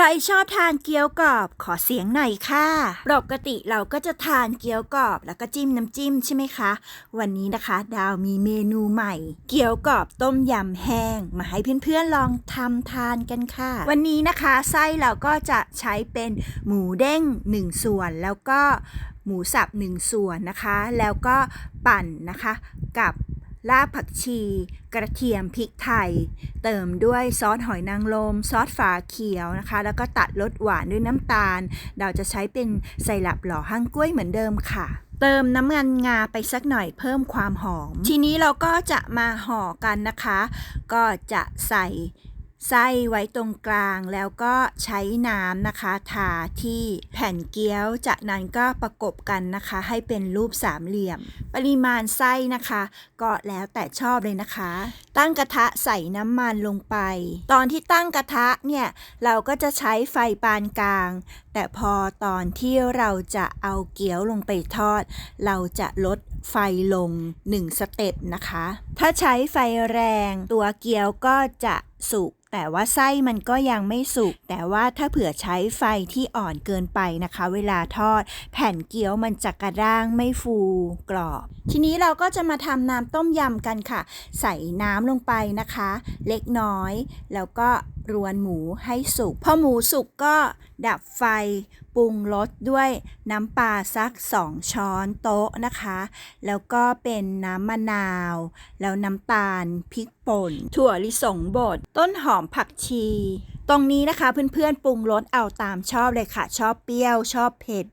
ใครชอบทานเกี๊ยวกรอบขอเสียงหน่อยค่ะ ปกติเราก็จะทานเกี๊ยวกรอบแล้วก็จิ้มน้ำจิ้มใช่ไหมคะ วันนี้นะคะ ดาวมีเมนูใหม่ เกี๊ยวกรอบต้มยำแห้ง มาให้เพื่อนๆลองทำทานกันค่ะ วันนี้นะคะไส้เราก็จะใช้เป็นหมูเด้งหนึ่งส่วนแล้วก็หมูสับหนึ่งส่วนนะคะ แล้วก็ปั่นนะคะกับ ลาบผักชี กระเทียมพริกไทย เติมด้วยซอสหอยนางรมซอสฝาเขียวนะคะ แล้วก็ตัดรสหวานด้วยน้ำตาล เราจะใช้เป็นไซรัปหล่อหั่งกล้วยเหมือนเดิมค่ะเติมน้ำมันงาไปสักหน่อยเพิ่มความหอม ทีนี้เราก็จะมาห่อกันนะคะ ก็จะใส่ ไส้ไว้ตรงกลางแล้วก็ใช้น้ำนะคะ ทาที่แผ่นเกี๊ยว จากนั้นก็ประกบกันนะคะ ให้เป็นรูปสามเหลี่ยม ปริมาณไส้นะคะ ก็แล้วแต่ชอบเลยนะคะ ตั้งกระทะใส่น้ำมันลงไป ตอนที่ตั้งกระทะเนี่ย เราก็จะใช้ไฟปานกลาง แต่พอตอนที่เราจะเอาเกี๊ยวลงไปทอด เราจะลดไฟลง 1 สเต็ปนะคะ ถ้าใช้ไฟแรงตัวเกี๊ยวก็จะสุกแต่ว่าไส้มันก็ยังไม่สุก แต่ว่าถ้าเผื่อใช้ไฟที่อ่อนเกินไปนะคะ เวลาทอด แผ่นเกี๊ยวมันจะกระด้างไม่ฟูกรอบ ทีนี้เราก็จะมาทำน้ำต้มยำกันค่ะ ใส่น้ำลงไปนะคะ เล็กน้อย แล้วก็ รวนหมูให้สุก พอหมูสุกก็ดับไฟปรุงรสด้วยน้ำปลาสัก 2 ช้อนโต๊ะนะคะ แล้วก็เป็นน้ำมะนาว แล้วน้ำตาลพริกป่น ถั่วลิสงบด ต้นหอมผักชี ตรงนี้นะคะเพื่อนๆปรุงรสเอาตามชอบเลยค่ะ ชอบเปรี้ยว ชอบเผ็ด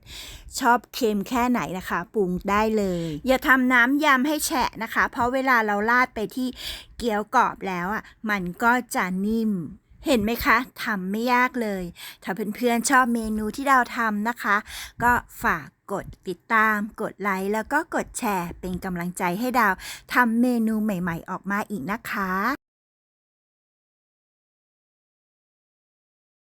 ชอบเค็มแค่ไหนนะคะ ปรุงได้เลย อย่าทำน้ำยำให้แฉะนะคะ เพราะเวลาเราราดไปที่เกี๊ยวกรอบแล้วอะมันก็จะนิ่ม เห็นไหมคะทำไม่ยากเลย ถ้าเพื่อนๆชอบเมนูที่เราทำนะคะ ก็ฝากกดติดตาม กดไลค์ แล้วก็กดแชร์ เป็นกำลังใจให้ดาวทำเมนูใหม่ๆ ออกมาอีกนะคะ